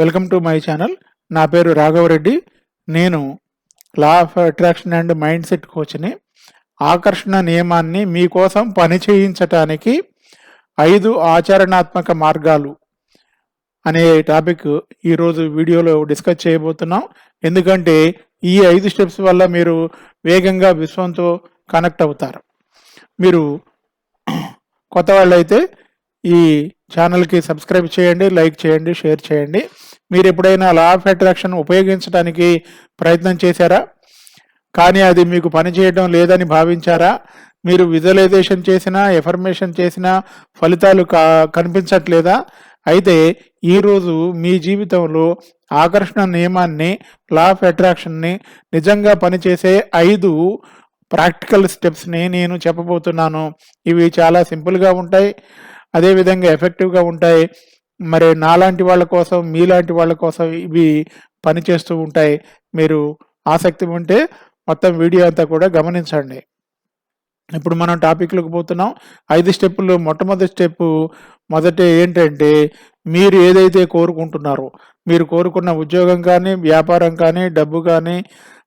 Welcome to my channel. నా పేరు రాఘవరెడ్డి నేను law of attraction and mind set కోచ్ని. ఆకర్షణ నియమాన్ని మీకోసం పని చేయించటానికి ఐదు ఆచరణాత్మక మార్గాలు అనే టాపిక్ ఈరోజు వీడియోలో డిస్కస్ చేయబోతున్నాం. ఎందుకంటే ఈ ఐదు స్టెప్స్ వల్ల మీరు వేగంగా విశ్వంతో కనెక్ట్ అవుతారు. మీరు కొత్త వాళ్ళైతే ఈ ఛానల్కి సబ్స్క్రైబ్ చేయండి లైక్ చేయండి షేర్ చేయండి. మీరు ఎప్పుడైనా లా ఆఫ్ అట్రాక్షన్ ఉపయోగించడానికి ప్రయత్నం చేశారా? కానీ అది మీకు పనిచేయడం లేదని భావించారా? మీరు విజువలైజేషన్ చేసినా ఎఫర్మేషన్ చేసినా ఫలితాలు కా కనిపించట్లేదా? అయితే ఈరోజు మీ జీవితంలో ఆకర్షణ నియమాన్ని లా ఆఫ్ అట్రాక్షన్ని నిజంగా పనిచేసే ఐదు ప్రాక్టికల్ స్టెప్స్ని నేను చెప్పబోతున్నాను. ఇవి చాలా సింపుల్గా ఉంటాయి. అదేవిధంగా ఎఫెక్టివ్గా ఉంటాయి. మరి నాలాంటి వాళ్ళ కోసం మీలాంటి వాళ్ళ కోసం ఇవి పనిచేస్తూ ఉంటాయి. మీరు ఆసక్తి ఉంటే మొత్తం వీడియో అంతా కూడా గమనించండి. ఇప్పుడు మనం టాపిక్లోకి పోతున్నాం. ఐదు స్టెప్పులు. మొట్టమొదటి స్టెప్ మొదట ఏంటంటే మీరు ఏదైతే కోరుకుంటున్నారో మీరు కోరుకున్న ఉద్యోగం కానీ వ్యాపారం కానీ డబ్బు కానీ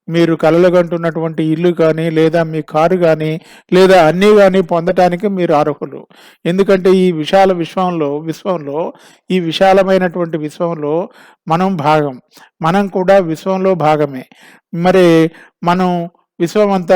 మీరు కలలుగంటున్నటువంటి ఇల్లు కానీ లేదా మీ కారు కానీ లేదా అన్నీ కానీ పొందటానికి మీరు అర్హులు. ఎందుకంటే ఈ విశాల విశ్వంలో విశ్వంలో ఈ విశాలమైనటువంటి విశ్వంలో మనం భాగం. మనం కూడా విశ్వంలో భాగమే. మరి మనం విశ్వం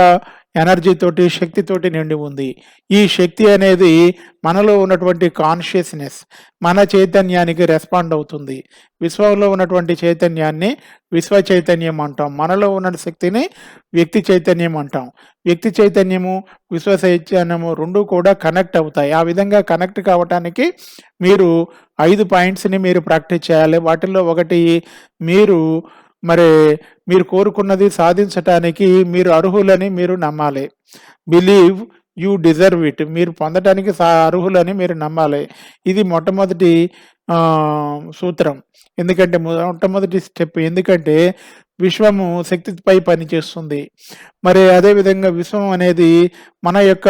ఎనర్జీతోటి శక్తితోటి నిండి ఉంది. ఈ శక్తి అనేది మనలో ఉన్నటువంటి కాన్షియస్నెస్ మన చైతన్యానికి రెస్పాండ్ అవుతుంది. విశ్వంలో ఉన్నటువంటి చైతన్యాన్ని విశ్వ చైతన్యం అంటాం. మనలో ఉన్న శక్తిని వ్యక్తి చైతన్యం అంటాం. వ్యక్తి చైతన్యము విశ్వ చైతన్యము రెండు కూడా కనెక్ట్ అవుతాయి. ఆ విధంగా కనెక్ట్ కావటానికి మీరు ఐదు పాయింట్స్ని మీరు ప్రాక్టీస్ చేయాలి. వాటిల్లో ఒకటి మీరు మరి మీరు కోరుకున్నది సాధించటానికి మీరు అర్హులని మీరు నమ్మాలి. Believe you deserve it. మీరు పొందటానికి సా అర్హులని మీరు నమ్మాలి. ఇది మొట్టమొదటి సూత్రం. ఎందుకంటే మొట్టమొదటి స్టెప్ ఎందుకంటే విశ్వము శక్తిపై పనిచేస్తుంది. మరి అదేవిధంగా విశ్వం అనేది మన యొక్క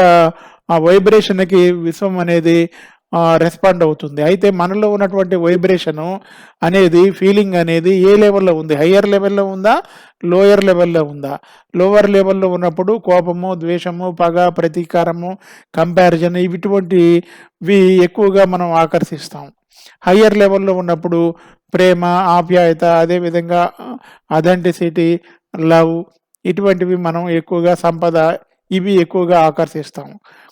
వైబ్రేషన్కి విశ్వం అనేది రెస్పాండ్ అవుతుంది. అయితే మనలో ఉన్నటువంటి వైబ్రేషను అనేది ఫీలింగ్ అనేది ఏ లెవెల్లో ఉంది? హయ్యర్ లెవెల్లో ఉందా? లోయర్ లెవెల్లో ఉందా? లోవర్ లెవెల్లో ఉన్నప్పుడు కోపము ద్వేషము పగ ప్రతీకారము కంపారిజన్ ఇటువంటివి ఎక్కువగా మనం ఆకర్షిస్తాం. హయ్యర్ లెవెల్లో ఉన్నప్పుడు ప్రేమ ఆప్యాయత అదేవిధంగా అథెంటిసిటీ లవ్ ఇటువంటివి మనం ఎక్కువగా సంపద ఇవి ఎక్కువగా ఆకర్షిస్తాం.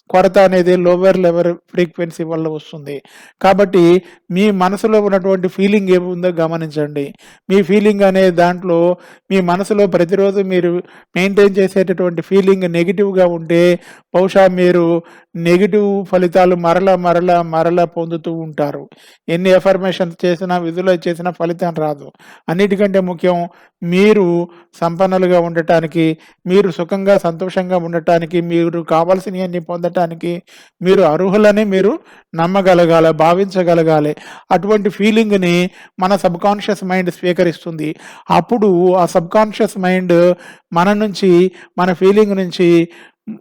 కొరత అనేది లోవర్ లెవెల్ ఫ్రీక్వెన్సీ వల్ల వస్తుంది. కాబట్టి మీ మనసులో ఉన్నటువంటి ఫీలింగ్ ఏముందో గమనించండి. మీ ఫీలింగ్ అనే దాంట్లో మీ మనసులో ప్రతిరోజు మీరు మెయింటైన్ చేసేటటువంటి ఫీలింగ్ నెగిటివ్గా ఉంటే బహుశా మీరు నెగిటివ్ ఫలితాలు మరల మరల మరల పొందుతూ ఉంటారు. ఎన్ని ఎఫర్మేషన్స్ చేసినా విధులైజ్ చేసినా ఫలితం రాదు. అన్నిటికంటే ముఖ్యం మీరు సంపన్నులుగా ఉండటానికి మీరు సుఖంగా సంతోషంగా ఉండటానికి మీరు కావాల్సినవన్నీ పొందటానికి మీరు అర్హులని మీరు నమ్మగలగాలి భావించగలగాలి. అటువంటి ఫీలింగ్ని మన సబ్కాన్షియస్ మైండ్ స్వీకరిస్తుంది. అప్పుడు ఆ సబ్కాన్షియస్ మైండ్ మన నుంచి మన ఫీలింగ్ నుంచి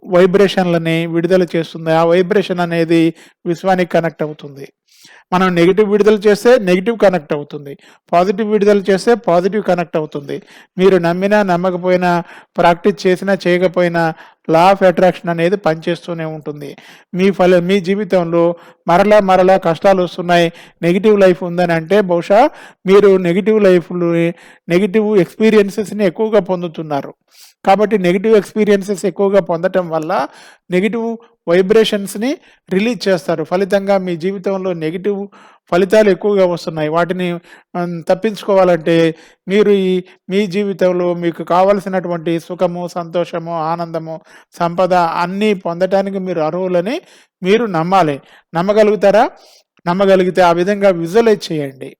వైబ్రేషన్లని విడుదల చేస్తుంది. ఆ వైబ్రేషన్ అనేది విశ్వానికి కనెక్ట్ అవుతుంది. మనం నెగిటివ్ విడుదల చేస్తే నెగిటివ్ కనెక్ట్ అవుతుంది. పాజిటివ్ విడుదల చేస్తే పాజిటివ్ కనెక్ట్ అవుతుంది. మీరు నమ్మినా నమ్మకపోయినా ప్రాక్టీస్ చేసినా చేయకపోయినా లా ఆఫ్ అట్రాక్షన్ అనేది పనిచేస్తూనే ఉంటుంది. మీ ఫల మీ జీవితంలో మరలా మరలా కష్టాలు వస్తున్నాయి. నెగిటివ్ లైఫ్ ఉందని అంటే బహుశా మీరు నెగిటివ్ లైఫ్లో నెగిటివ్ ఎక్స్పీరియన్సెస్ని ఎక్కువగా పొందుతున్నారు. కాబట్టి నెగిటివ్ ఎక్స్పీరియన్సెస్ ఎక్కువగా పొందటం వల్ల నెగిటివ్ వైబ్రేషన్స్ని రిలీజ్ చేస్తారు. ఫలితంగా మీ జీవితంలో నెగిటివ్ ఫలితాలు ఎక్కువగా వస్తున్నాయి. వాటిని తప్పించుకోవాలంటే మీరు ఈ మీ జీవితంలో మీకు కావలసినటువంటి సుఖము సంతోషము ఆనందము సంపద అన్నీ పొందటానికి మీరు అర్హులని మీరు నమ్మాలి. నమ్మగలుగుతారా? నమ్మగలిగితే ఆ విధంగా విజువలైజ్ చేయండి.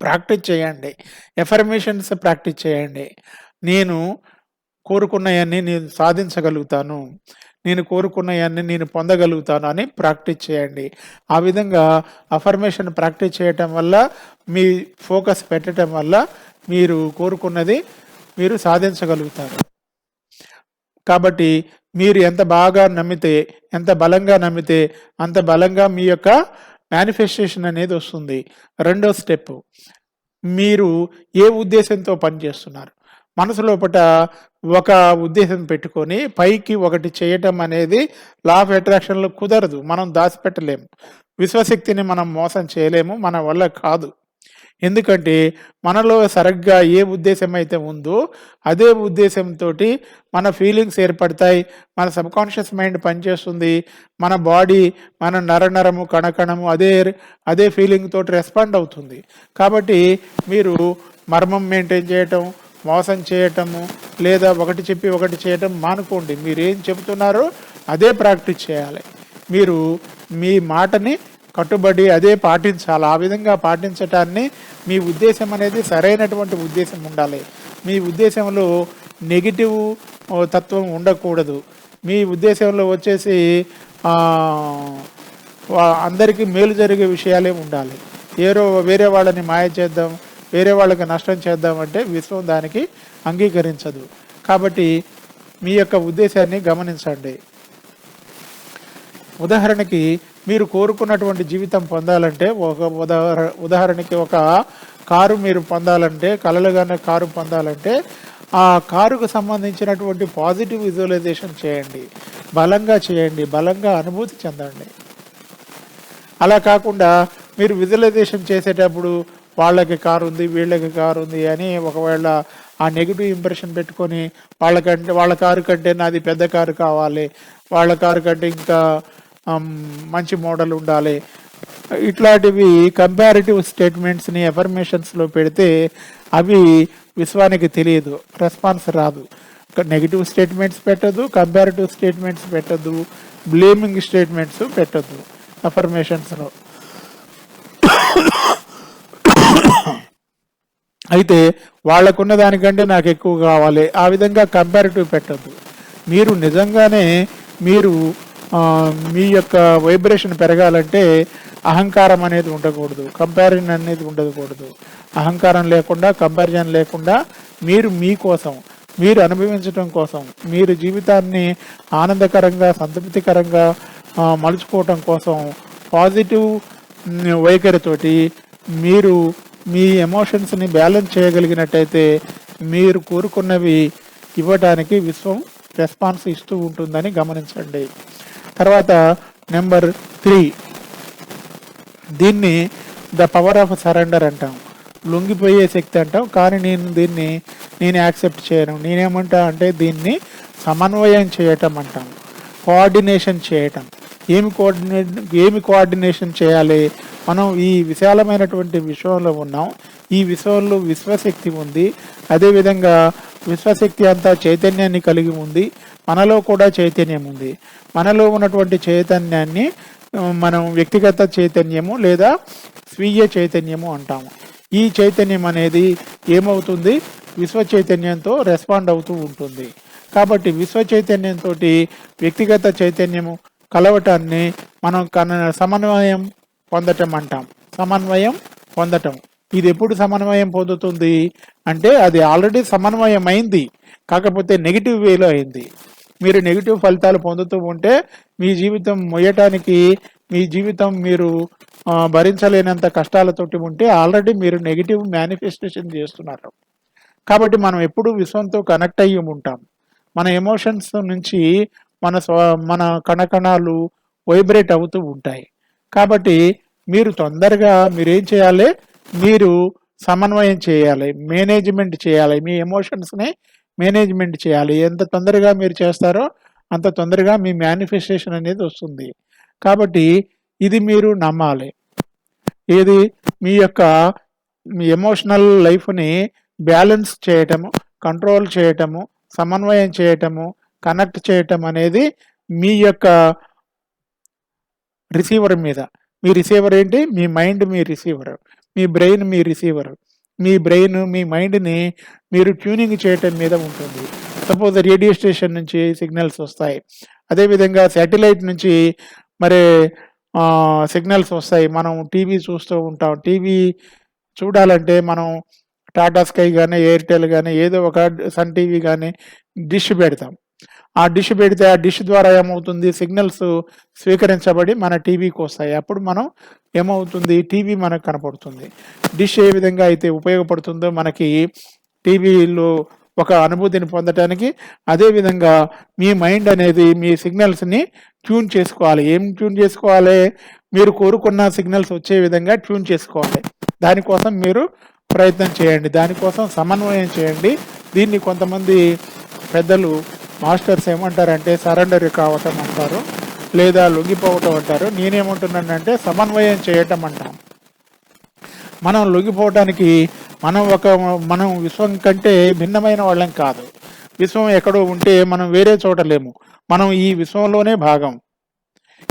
ప్రాక్టీస్ చేయండి. ఎఫర్మేషన్స్ ప్రాక్టీస్ చేయండి. నేను కోరుకున్నవన్నీ నేను సాధించగలుగుతాను. నేను కోరుకున్నవన్నీ నేను పొందగలుగుతాను అని ప్రాక్టీస్ చేయండి. ఆ విధంగా అఫర్మేషన్ ప్రాక్టీస్ చేయటం వల్ల మీ ఫోకస్ పెట్టడం వల్ల మీరు కోరుకున్నది మీరు సాధించగలుగుతారు. కాబట్టి మీరు ఎంత బాగా నమ్మితే ఎంత బలంగా నమ్మితే అంత బలంగా మీ యొక్క మేనిఫెస్టేషన్ అనేది వస్తుంది. రెండో స్టెప్ మీరు ఏ ఉద్దేశంతో పనిచేస్తున్నారు? మనసు లోపట ఒక ఉద్దేశం పెట్టుకొని పైకి ఒకటి చేయటం అనేది లా ఆఫ్ అట్రాక్షన్లో కుదరదు. మనం దాచిపెట్టలేము విశ్వశక్తిని మనం మోసం చేయలేము. మన వల్ల కాదు. ఎందుకంటే మనలో సరిగ్గా ఏ ఉద్దేశం అయితే ఉందో అదే ఉద్దేశంతో మన ఫీలింగ్స్ ఏర్పడతాయి. మన సబ్కాన్షియస్ మైండ్ పనిచేస్తుంది. మన బాడీ మన నరనరము కణకణము అదే అదే ఫీలింగ్ తోటి రెస్పాండ్ అవుతుంది. కాబట్టి మీరు మర్మం మెయింటైన్ చేయటం మోసం చేయటము లేదా ఒకటి చెప్పి ఒకటి చేయటం మానుకోండి. మీరు ఏం చెబుతున్నారో అదే ప్రాక్టీస్ చేయాలి. మీరు మీ మాటని కట్టుబడి అదే పాటించాలి. ఆ విధంగా పాటించటాన్ని మీ ఉద్దేశం అనేది సరైనటువంటి ఉద్దేశం ఉండాలి. మీ ఉద్దేశంలో నెగిటివ్ తత్వం ఉండకూడదు. మీ ఉద్దేశంలో వచ్చేసి అందరికీ మేలు జరిగే విషయాలే ఉండాలి. ఏరో వేరే వాళ్ళని మాయ చేద్దాం వేరే వాళ్ళకి నష్టం చేద్దామంటే విశ్వం దానికి అంగీకరించదు. కాబట్టి మీ యొక్క ఉద్దేశాన్ని గమనించండి. ఉదాహరణకి మీరు కోరుకున్నటువంటి జీవితం పొందాలంటే ఒక ఉదాహరణ ఉదాహరణకి ఒక కారు మీరు పొందాలంటే కలలుగానే కారు పొందాలంటే ఆ కారుకు సంబంధించినటువంటి పాజిటివ్ విజువలైజేషన్ చేయండి. బలంగా చేయండి. బలంగా అనుభూతి చెందండి. అలా కాకుండా మీరు విజువలైజేషన్ చేసేటప్పుడు వాళ్ళకి కారు ఉంది వీళ్ళకి కారు ఉంది అని ఒకవేళ ఆ నెగిటివ్ ఇంప్రెషన్ పెట్టుకొని వాళ్ళకంటే వాళ్ళ కారు కంటే నాది పెద్ద కారు కావాలి వాళ్ళ కారు కంటే ఇంకా um, మంచి మోడల్ ఉండాలి. ఇట్లాంటివి కంపారిటివ్ స్టేట్మెంట్స్ని ఎఫర్మేషన్స్లో పెడితే అవి విశ్వానికి తెలియదు రెస్పాన్స్ రాదు. నెగిటివ్ స్టేట్మెంట్స్ పెట్టదు కంపారిటివ్ స్టేట్మెంట్స్ పెట్టదు బ్లేమింగ్ స్టేట్మెంట్స్ పెట్టద్దు అఫర్మేషన్స్లో అయితే వాళ్ళకున్న దానికంటే నాకు ఎక్కువ కావాలి. ఆ విధంగా కంపారిటివ్ పెట్టద్దు. మీరు నిజంగానే మీరు మీ యొక్క వైబ్రేషన్ పెరగాలంటే అహంకారం అనేది ఉండకూడదు. కంపారిజన్ అనేది ఉండకూడదు. అహంకారం లేకుండా కంపారిజన్ లేకుండా మీరు మీకోసం మీరు అనుభవించడం కోసం మీరు జీవితాన్ని ఆనందకరంగా సంతృప్తికరంగా మలుచుకోవటం కోసం పాజిటివ్ వైఖరితోటి మీరు మీ ఎమోషన్స్ని బ్యాలెన్స్ చేయగలిగినట్టయితే మీరు కోరుకున్నవి ఇవ్వడానికి విశ్వం రెస్పాన్స్ ఇస్తూ ఉంటుందని గమనించండి. తర్వాత నెంబర్ త్రీ దీన్ని ద పవర్ ఆఫ్ సరెండర్ అంటాం. లొంగిపోయే శక్తి అంటాం కానీ నేను దీన్ని నేను యాక్సెప్ట్ చేయను. నేనేమంటా అంటే దీన్ని సమన్వయం చేయటం అంటాం. కోఆర్డినేషన్ చేయటం. ఏమి కోఆర్డినేట్ ఏమి కోఆర్డినేషన్ చేయాలి? మనం ఈ విశాలమైనటువంటి విశ్వంలో ఉన్నాం. ఈ విశ్వంలో విశ్వశక్తి ఉంది. అదేవిధంగా విశ్వశక్తి అంతా చైతన్యాన్ని కలిగి ఉంది. మనలో కూడా చైతన్యం ఉంది. మనలో ఉన్నటువంటి చైతన్యాన్ని మనం వ్యక్తిగత చైతన్యము లేదా స్వీయ చైతన్యము అంటాము. ఈ చైతన్యం అనేది ఏమవుతుంది? విశ్వ చైతన్యంతో రెస్పాండ్ అవుతూ ఉంటుంది. కాబట్టి విశ్వ చైతన్యంతో వ్యక్తిగత చైతన్యము కలవటాన్ని మనం కన సమన్వయం పొందటం అంటాం. సమన్వయం పొందటం. ఇది ఎప్పుడు సమన్వయం పొందుతుంది? అంటే అది ఆల్రెడీ సమన్వయం అయింది కాకపోతే నెగిటివ్ వేలో అయింది. మీరు నెగిటివ్ ఫలితాలు పొందుతూ ఉంటే మీ జీవితం మొయ్యటానికి మీ జీవితం మీరు భరించలేనంత కష్టాలతోటి ఉంటే ఆల్రెడీ మీరు నెగిటివ్ మేనిఫెస్టేషన్ చేస్తున్నారు. కాబట్టి మనం ఎప్పుడు విశ్వంతో కనెక్ట్ అయ్యి ఉంటాం. మన ఎమోషన్స్ నుంచి మన స్వ మన కణకణాలు వైబ్రేట్ అవుతూ ఉంటాయి. కాబట్టి మీరు తొందరగా మీరేం చేయాలి? మీరు సమన్వయం చేయాలి. మేనేజ్మెంట్ చేయాలి. మీ ఎమోషన్స్ని మేనేజ్మెంట్ చేయాలి. ఎంత తొందరగా మీరు చేస్తారో అంత తొందరగా మీ మేనిఫెస్టేషన్ అనేది వస్తుంది. కాబట్టి ఇది మీరు నమ్మాలి. ఏది? మీ యొక్క మీ ఎమోషనల్ లైఫ్ని బ్యాలెన్స్ చేయటము కంట్రోల్ చేయటము సమన్వయం చేయటము కనెక్ట్ చేయటం అనేది మీ యొక్క రిసీవర్ మీద. మీ రిసీవర్ ఏంటి? మీ మైండ్ మీ రిసీవర్ మీ బ్రెయిన్ మీ రిసీవర్ మీ బ్రెయిన్ మీ మైండ్ని మీరు ట్యూనింగ్ చేయటం మీద ఉంటుంది. సపోజ్ రేడియో స్టేషన్ నుంచి సిగ్నల్స్ వస్తాయి. అదేవిధంగా శాటిలైట్ నుంచి మరి సిగ్నల్స్ వస్తాయి. మనం టీవీ చూస్తూ ఉంటాం. టీవీ చూడాలంటే మనం టాటా స్కై కానీ ఎయిర్టెల్ కానీ ఏదో ఒక సన్ టీవీ కానీ డిష్ పెడతాం. ఆ డిష్ పెడితే ఆ డిష్ ద్వారా ఏమవుతుంది? సిగ్నల్స్ స్వీకరించబడి మన టీవీకి వస్తాయి. అప్పుడు మనం ఏమవుతుంది? టీవీ మనకు కనపడుతుంది. డిష్ ఏ విధంగా అయితే ఉపయోగపడుతుందో మనకి టీవీలో ఒక అనుభూతిని పొందటానికి అదేవిధంగా మీ మైండ్ అనేది మీ సిగ్నల్స్ని ట్యూన్ చేసుకోవాలి. ఏం ట్యూన్ చేసుకోవాలి? మీరు కోరుకున్న సిగ్నల్స్ వచ్చే విధంగా ట్యూన్ చేసుకోవాలి. దానికోసం మీరు ప్రయత్నం చేయండి. దానికోసం సమన్వయం చేయండి. దీన్ని కొంతమంది పెద్దలు మాస్టర్స్ ఏమంటారంటే సరెండర్ కావటం అంటారు లేదా లొంగిపోవటం అంటారు. నేనేమంటున్నానంటే సమన్వయం చేయటం అంటాం. మనం లొంగిపోవటానికి మనం ఒక మనం విశ్వం కంటే భిన్నమైన వాళ్ళం కాదు. విశ్వం ఎక్కడో ఉంటే మనం వేరే చోట లేము. మనం ఈ విశ్వంలోనే భాగం.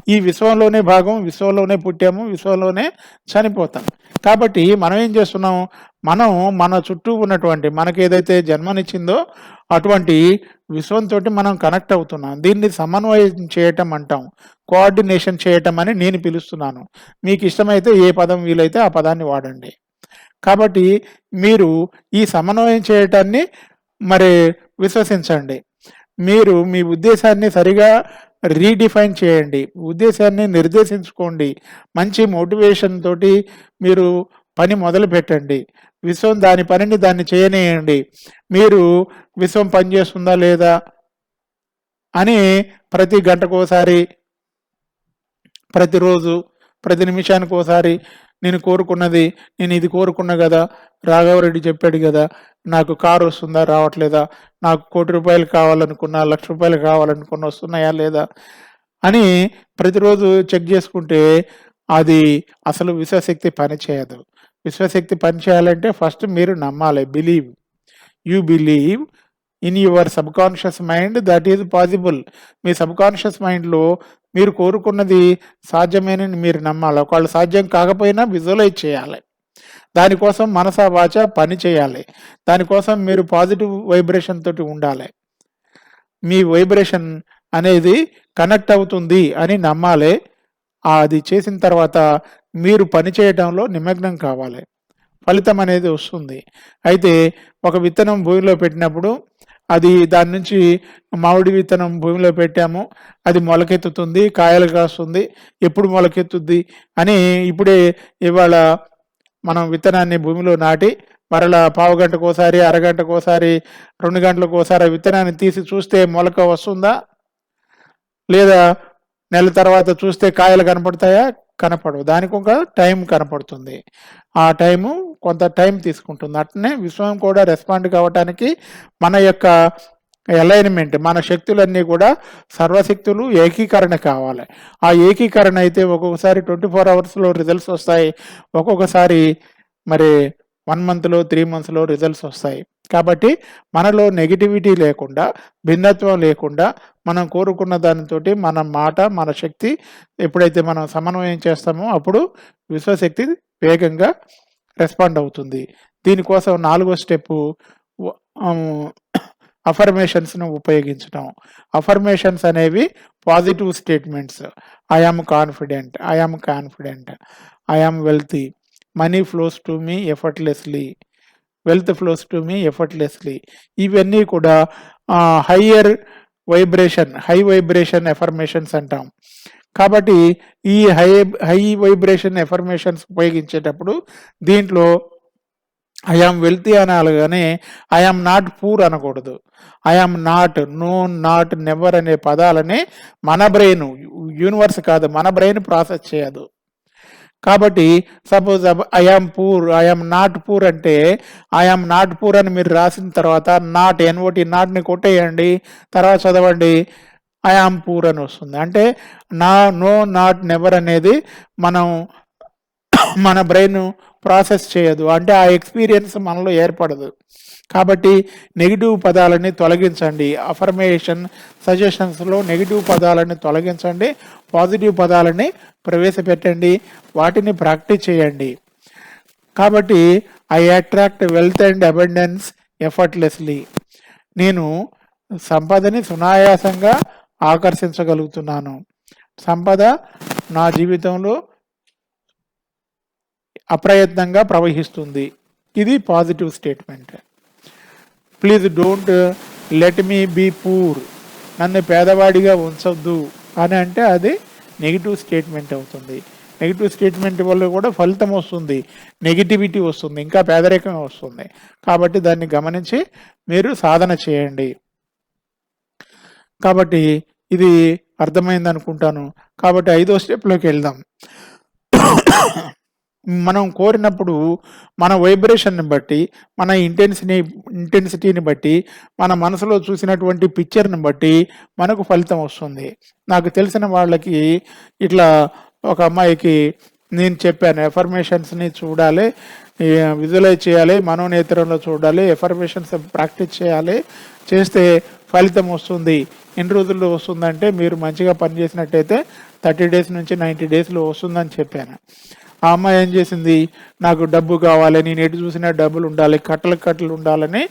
ఈ విశ్వంలోనే భాగం విశ్వంలోనే పుట్టాము విశ్వంలోనే చనిపోతాం. కాబట్టి మనం ఏం చేస్తున్నాం? మనం మన చుట్టూ ఉన్నటువంటి మనకి ఏదైతే జన్మనిచ్చిందో అటువంటి విశ్వంతో మనం కనెక్ట్ అవుతున్నాం. దీన్ని సమన్వయం చేయటం అంటాం. కోఆర్డినేషన్ చేయటం అని నేను పిలుస్తున్నాను. మీకు ఇష్టమైతే ఏ పదం వీలైతే ఆ పదాన్ని వాడండి. కాబట్టి మీరు ఈ సమన్వయం చేయటాన్ని మరి విశ్వసించండి. మీరు మీ ఉద్దేశాన్ని సరిగా రీడిఫైన్ చేయండి. ఉద్దేశాన్ని నిర్దేశించుకోండి. మంచి మోటివేషన్ తోటి మీరు పని మొదలు పెట్టండి. విశ్వం దాని పనిని దాన్ని చేయనేయండి. మీరు విశ్వం పనిచేస్తుందా లేదా అని ప్రతి గంటకోసారి ప్రతిరోజు ప్రతి నిమిషానికి ఒకసారి నేను కోరుకున్నది నేను ఇది కోరుకున్నా కదా రాఘవరెడ్డి చెప్పాడు కదా నాకు కారు వస్తుందా రావట్లేదా నాకు కోటి రూపాయలు కావాలనుకున్నా లక్ష రూపాయలు కావాలనుకున్నా వస్తున్నాయా లేదా అని ప్రతిరోజు చెక్ చేసుకుంటే అది అసలు విశ్వశక్తి పని చేయదు. విశ్వశక్తి పని చేయాలంటే ఫస్ట్ మీరు నమ్మాలి believe you believe in your subconscious mind that is possible me subconscious మైండ్లో మీరు కోరుకున్నది సాధ్యమేనని మీరు నమ్మాలి. ఒకవేళ సాధ్యం కాకపోయినా విజువలైజ్ చేయాలి. దానికోసం మనస వాచ పని చేయాలి. దానికోసం మీరు పాజిటివ్ వైబ్రేషన్ తోటి ఉండాలి. మీ వైబ్రేషన్ అనేది కనెక్ట్ అవుతుంది అని నమ్మాలి. అది చేసిన తర్వాత మీరు పనిచేయటంలో నిమగ్నం కావాలి. ఫలితం అనేది వస్తుంది. అయితే ఒక విత్తనం భూమిలో పెట్టినప్పుడు అది దాని నుంచి మామిడి విత్తనం భూమిలో పెట్టాము. అది మొలకెత్తుతుంది కాయలు కాస్తుంది ఎప్పుడు మొలకెత్తుద్ది అని ఇప్పుడే ఇవాళ మనం విత్తనాన్ని భూమిలో నాటి మరలా పావు గంటకోసారి అరగంటకోసారి రెండు గంటలకు ఒకసారి విత్తనాన్ని తీసి చూస్తే మొలక వస్తుందా? లేదా నెల తర్వాత చూస్తే కాయలు కనపడతాయా? కనపడవు. దానికి ఒక టైం కనపడుతుంది. ఆ టైము కొంత టైం తీసుకుంటుంది. అట్నే విశ్వం కూడా రెస్పాండ్ కావటానికి మన యొక్క అలైన్మెంట్ మన శక్తులన్నీ కూడా సర్వశక్తులు ఏకీకరణ కావాలి. ఆ ఏకీకరణ అయితే ఒక్కొక్కసారి ట్వంటీ ఫోర్ అవర్స్లో రిజల్ట్స్ వస్తాయి. ఒక్కొక్కసారి మరి వన్ మంత్లో త్రీ మంత్స్లో రిజల్ట్స్ వస్తాయి. కాబట్టి మనలో నెగిటివిటీ లేకుండా భిన్నత్వం లేకుండా మనం కోరుకున్న దానితోటి మన మాట మన శక్తి ఎప్పుడైతే మనం సమన్వయం చేస్తామో అప్పుడు విశ్వశక్తి వేగంగా రెస్పాండ్ అవుతుంది. దీనికోసం నాలుగో స్టెప్ అఫర్మేషన్స్ను ఉపయోగించడం అఫర్మేషన్స్ అనేవి positive statements I am confident I am confident I wealthy money flows to me effortlessly. Wealth flows to me effortlessly. ఇవన్నీ కూడా higher vibration high vibration affirmations అంటాం. కాబట్టి ఈ హై హై వైబ్రేషన్ ఎఫర్మేషన్స్ ఉపయోగించేటప్పుడు దీంట్లో I am wealthy అనాలగానే I am not poor అనకూడదు. I am not no not never అనే పదాలని మన బ్రెయిన్ యూనివర్స్ కాదు మన బ్రెయిన్ ప్రాసెస్ చేయదు. కాబట్టి suppose I am poor I am not poor అంటే ఐఆమ్ నాట్ పూర్ అని మీరు రాసిన తర్వాత నాట్ ఎన్ఓటి నాట్ని కొట్టేయండి తర్వాత చదవండి ఐఆమ్ పూర్ అని వస్తుంది. అంటే నా నో నాట్ నెవర్ అనేది మనం మన బ్రెయిన్ ప్రాసెస్ చేయదు. అంటే ఆ ఎక్స్పీరియన్స్ మనలో ఏర్పడదు. కాబట్టి నెగిటివ్ పదాలని తొలగించండి. అఫర్మేషన్ సజెషన్స్లో నెగిటివ్ పదాలని తొలగించండి. పాజిటివ్ పదాలని ప్రవేశపెట్టండి వాటిని ప్రాక్టీస్ చేయండి. కాబట్టి I attract wealth and abundance effortlessly నేను సంపదని సునాయాసంగా ఆకర్షించగలుగుతున్నాను. సంపద నా జీవితంలో అప్రయత్నంగా ప్రవహిస్తుంది. ఇది positive statement please don't let me be poor నన్ను పేదవాడిగా ఉంచొద్దు. అని అంటే అది నెగిటివ్ స్టేట్మెంట్ అవుతుంది. నెగిటివ్ స్టేట్మెంట్ వల్ల కూడా ఫలితం వస్తుంది. నెగిటివిటీ వస్తుంది. ఇంకా పేదరికమే వస్తుంది. కాబట్టి దాన్ని గమనించి మీరు సాధన చేయండి. కాబట్టి ఇది అర్థమైంది అనుకుంటాను. కాబట్టి ఐదో స్టెప్లోకి వెళ్దాం. మనం కోరినప్పుడు మన వైబ్రేషన్ని బట్టి మన ఇంటెన్సిటీ ఇంటెన్సిటీని బట్టి మన మనసులో చూసినటువంటి పిక్చర్ని బట్టి మనకు ఫలితం వస్తుంది. నాకు తెలిసిన వాళ్ళకి ఇట్లా ఒక అమ్మాయికి నేను చెప్పాను ఎఫర్మేషన్స్ని చూడాలి విజువలైజ్ చేయాలి మనోనేత్రంలో చూడాలి ఎఫర్మేషన్స్ ప్రాక్టీస్ చేయాలి చేస్తే ఫలితం వస్తుంది. ఎన్ని రోజుల్లో వస్తుందంటే మీరు మంచిగా పనిచేసినట్టయితే థర్టీ డేస్ నుంచి నైంటీ డేస్లో వస్తుందని చెప్పాను. ఆ అమ్మాయి ఏం చేసింది? నాకు డబ్బు కావాలి నేను ఎటు చూసినా డబ్బులు ఉండాలి కట్టలు కట్టలు ఉండాలని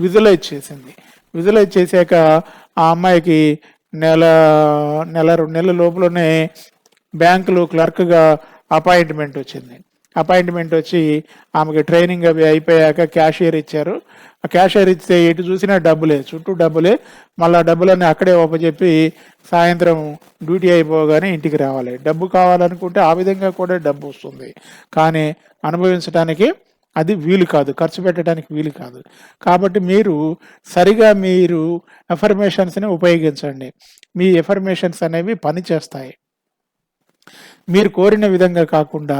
విజులైజ్ చేసింది. విజువలైజ్ చేశాక ఆ అమ్మాయికి నెల నెల రెండు నెలల లోపలనే బ్యాంకులో క్లర్క్గా అపాయింట్మెంట్ వచ్చింది. అపాయింట్మెంట్ వచ్చి ఆమెకి ట్రైనింగ్ అవి అయిపోయాక క్యాషియర్ ఇచ్చారు. ఆ క్యాషియర్ ఇస్తే ఎటు చూసినా డబ్బులే చుట్టూ డబ్బులే. మళ్ళీ డబ్బులన్నీ అక్కడే ఒప్పచెప్పి సాయంత్రం డ్యూటీ అయిపోగానే ఇంటికి రావాలి. డబ్బు కావాలనుకుంటే ఆ విధంగా కూడా డబ్బు వస్తుంది. కానీ అనుభవించడానికి అది వీలు కాదు. ఖర్చు పెట్టడానికి వీలు కాదు. కాబట్టి మీరు సరిగా మీరు ఎఫర్మేషన్స్ని ఉపయోగించండి. మీ ఎఫర్మేషన్స్ అనేవి పనిచేస్తాయి. మీరు కోరిన విధంగా కాకుండా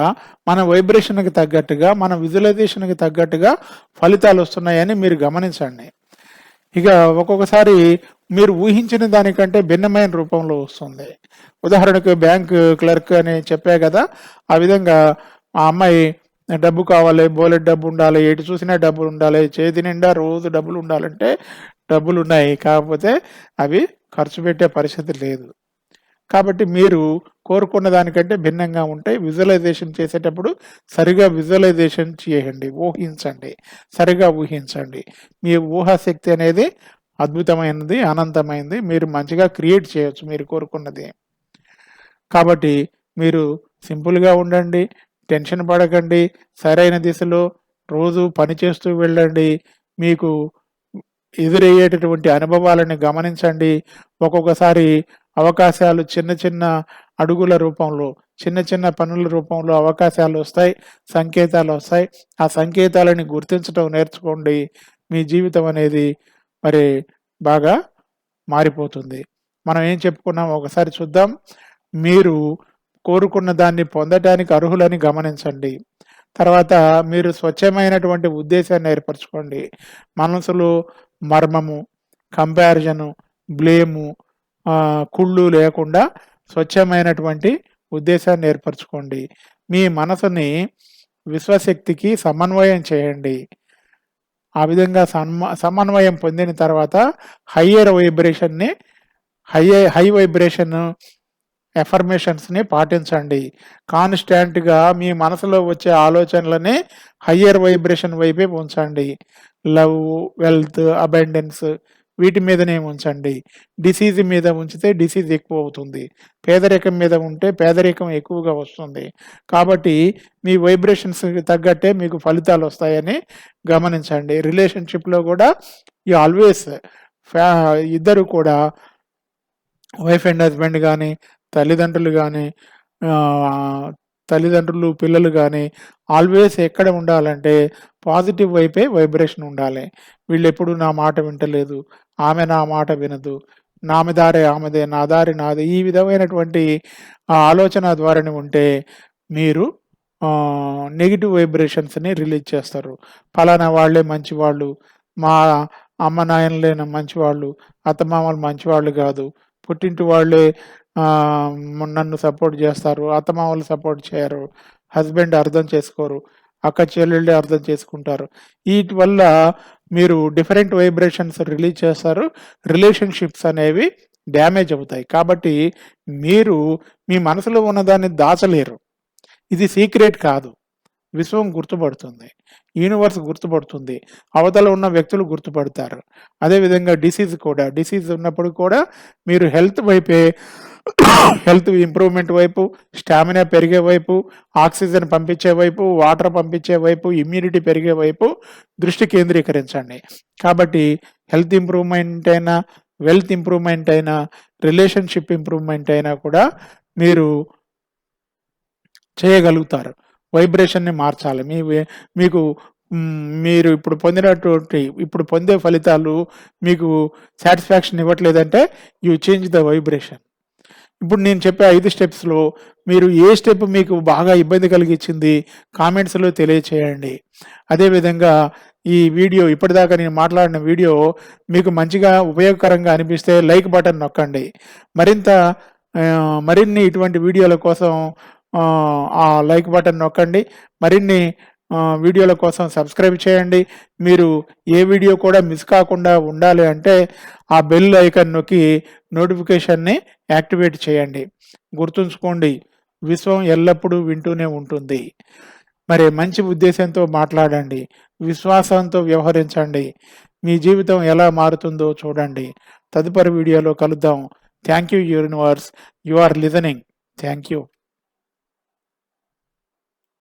మన వైబ్రేషన్కి తగ్గట్టుగా మన విజువలైజేషన్కి తగ్గట్టుగా ఫలితాలు వస్తున్నాయని మీరు గమనించండి. ఇక ఒక్కొక్కసారి మీరు ఊహించిన దానికంటే భిన్నమైన రూపంలో వస్తుంది. ఉదాహరణకు బ్యాంక్ క్లర్క్ అని చెప్పా కదా ఆ విధంగా ఆ అమ్మాయి డబ్బు కావాలి బోలెట్ డబ్బు ఉండాలి ఎటు చూసినా డబ్బులు ఉండాలి చేతి నిండా రోజు డబ్బులు ఉండాలంటే డబ్బులు ఉన్నాయి కాకపోతే అవి ఖర్చు పెట్టే పరిస్థితి లేదు. కాబట్టి మీరు కోరుకున్న దానికంటే భిన్నంగా ఉంటాయి. విజువలైజేషన్ చేసేటప్పుడు సరిగా విజువలైజేషన్ చేయండి ఊహించండి సరిగా ఊహించండి. మీ ఊహాశక్తి అనేది అద్భుతమైనది అనంతమైనది. మీరు మంచిగా క్రియేట్ చేయొచ్చు మీరు కోరుకున్నది. కాబట్టి మీరు సింపుల్గా ఉండండి టెన్షన్ పడకండి సరైన దిశలో రోజు పని చేస్తూ వెళ్ళండి మీకు ఎదురయ్యేటటువంటి అనుభవాలను గమనించండి. ఒక్కొక్కసారి అవకాశాలు చిన్న చిన్న అడుగుల రూపంలో చిన్న చిన్న పనుల రూపంలో అవకాశాలు వస్తాయి సంకేతాలు వస్తాయి. ఆ సంకేతాలని గుర్తించడం నేర్చుకోండి. మీ జీవితం అనేది మరి బాగా మారిపోతుంది. మనం ఏం చెప్పుకున్నాం? ఒకసారి చూద్దాం. మీరు కోరుకున్న దాన్ని పొందటానికి అర్హులని గమనించండి. తర్వాత మీరు స్వచ్ఛమైనటువంటి ఉద్దేశాన్ని ఏర్పరచుకోండి. మనసులో మర్మము కంపారిజను బ్లేము కుళ్ళు లేకుండా స్వచ్ఛమైనటువంటి ఉద్దేశాన్ని ఏర్పరచుకోండి. మీ మనసుని విశ్వశక్తికి సమన్వయం చేయండి. ఆ విధంగా సన్మ సమన్వయం పొందిన తర్వాత హయ్యర్ వైబ్రేషన్ని హై హై వైబ్రేషన్ ఎఫర్మేషన్స్ని పాటించండి. కాన్స్టాంట్గా మీ మనసులో వచ్చే ఆలోచనలని హయ్యర్ వైబ్రేషన్ వైపే ఉంచండి. లవ్ వెల్త్ అబెండెన్స్ వీటి మీదనే ఉంచండి. డిసీజ్ మీద ఉంచితే డిసీజ్ ఎక్కువ అవుతుంది పేదరికం మీద ఉంటే పేదరికం ఎక్కువగా వస్తుంది. కాబట్టి మీ వైబ్రేషన్స్ తగ్గట్టే మీకు ఫలితాలు వస్తాయని గమనించండి. రిలేషన్షిప్లో కూడా ఈ ఆల్వేస్ ఫ్యా ఇద్దరు కూడా వైఫ్ అండ్ హస్బెండ్ కానీ తల్లిదండ్రులు కానీ తల్లిదండ్రులు పిల్లలు కానీ ఆల్వేస్ ఎక్కడ ఉండాలంటే పాజిటివ్ వైపే వైబ్రేషన్ ఉండాలి. వీళ్ళు ఎప్పుడు నా మాట వింటలేదు ఆమె నా మాట వినదు నామె దారే ఆమెదే నా దారి నాదే ఈ విధమైనటువంటి ఆలోచన ద్వారానే ఉంటే మీరు నెగిటివ్ వైబ్రేషన్స్ని రిలీజ్ చేస్తారు. ఫలానా వాళ్ళే మంచివాళ్ళు మా అమ్మ నాయనలేన మంచివాళ్ళు అత్తమామలు మంచివాళ్ళు కాదు పుట్టింటి వాళ్ళే నన్ను సపోర్ట్ చేస్తారు. అత్తమామలు సపోర్ట్ చేయరు. హస్బెండ్ అర్థం చేసుకోరు. అక్క చెల్లెళ్ళు అర్థం చేసుకుంటారు. వీటి వల్ల మీరు డిఫరెంట్ వైబ్రేషన్స్ రిలీజ్ చేస్తారు. రిలేషన్షిప్స్ అనేవి డ్యామేజ్ అవుతాయి. కాబట్టి మీరు మీ మనసులో ఉన్నదాన్ని దాచలేరు. ఇది సీక్రెట్ కాదు. విశ్వం గుర్తుపడుతుంది. యూనివర్స్ గుర్తుపడుతుంది. అవతల ఉన్న వ్యక్తులు గుర్తుపడతారు. అదేవిధంగా డిసీజ్ కూడా. డిసీజ్ ఉన్నప్పుడు కూడా మీరు హెల్త్ వైపే హెల్త్ ఇంప్రూవ్మెంట్ వైపు స్టామినా పెరిగే వైపు ఆక్సిజన్ పంపించే వైపు వాటర్ పంపించే వైపు ఇమ్యూనిటీ పెరిగే వైపు దృష్టి కేంద్రీకరించండి. కాబట్టి హెల్త్ ఇంప్రూవ్మెంట్ అయినా వెల్త్ ఇంప్రూవ్మెంట్ అయినా రిలేషన్షిప్ ఇంప్రూవ్మెంట్ అయినా కూడా మీరు చేయగలుగుతారు. వైబ్రేషన్ని మార్చాలి. మీ మీకు మీరు ఇప్పుడు పొందినటువంటి ఇప్పుడు పొందే ఫలితాలు మీకు సాటిస్ఫాక్షన్ ఇవ్వట్లేదంటే యూ చేంజ్ ద వైబ్రేషన్. ఇప్పుడు నేను చెప్పే ఐదు స్టెప్స్లో మీరు ఏ స్టెప్ మీకు బాగా ఇబ్బంది కలిగించింది కామెంట్స్లో తెలియచేయండి. అదేవిధంగా ఈ వీడియో ఇప్పటిదాకా నేను మాట్లాడిన వీడియో మీకు మంచిగా ఉపయోగకరంగా అనిపిస్తే లైక్ బటన్ నొక్కండి. మరింత మరిన్ని ఇటువంటి వీడియోల కోసం ఆ, లైక్ బటన్ నొక్కండి. మరిన్ని వీడియోల కోసం సబ్స్క్రైబ్ చేయండి. మీరు ఏ వీడియో కూడా మిస్ కాకుండా ఉండాలి అంటే ఆ బెల్ ఐకన్ నొక్కి నోటిఫికేషన్ని యాక్టివేట్ చేయండి. గుర్తుంచుకోండి విశ్వం ఎల్లప్పుడూ వింటూనే ఉంటుంది. మరి మంచి ఉద్దేశంతో మాట్లాడండి విశ్వాసంతో వ్యవహరించండి. మీ జీవితం ఎలా మారుతుందో చూడండి. తదుపరి వీడియోలో కలుద్దాం. Thank you universe you are listening thank you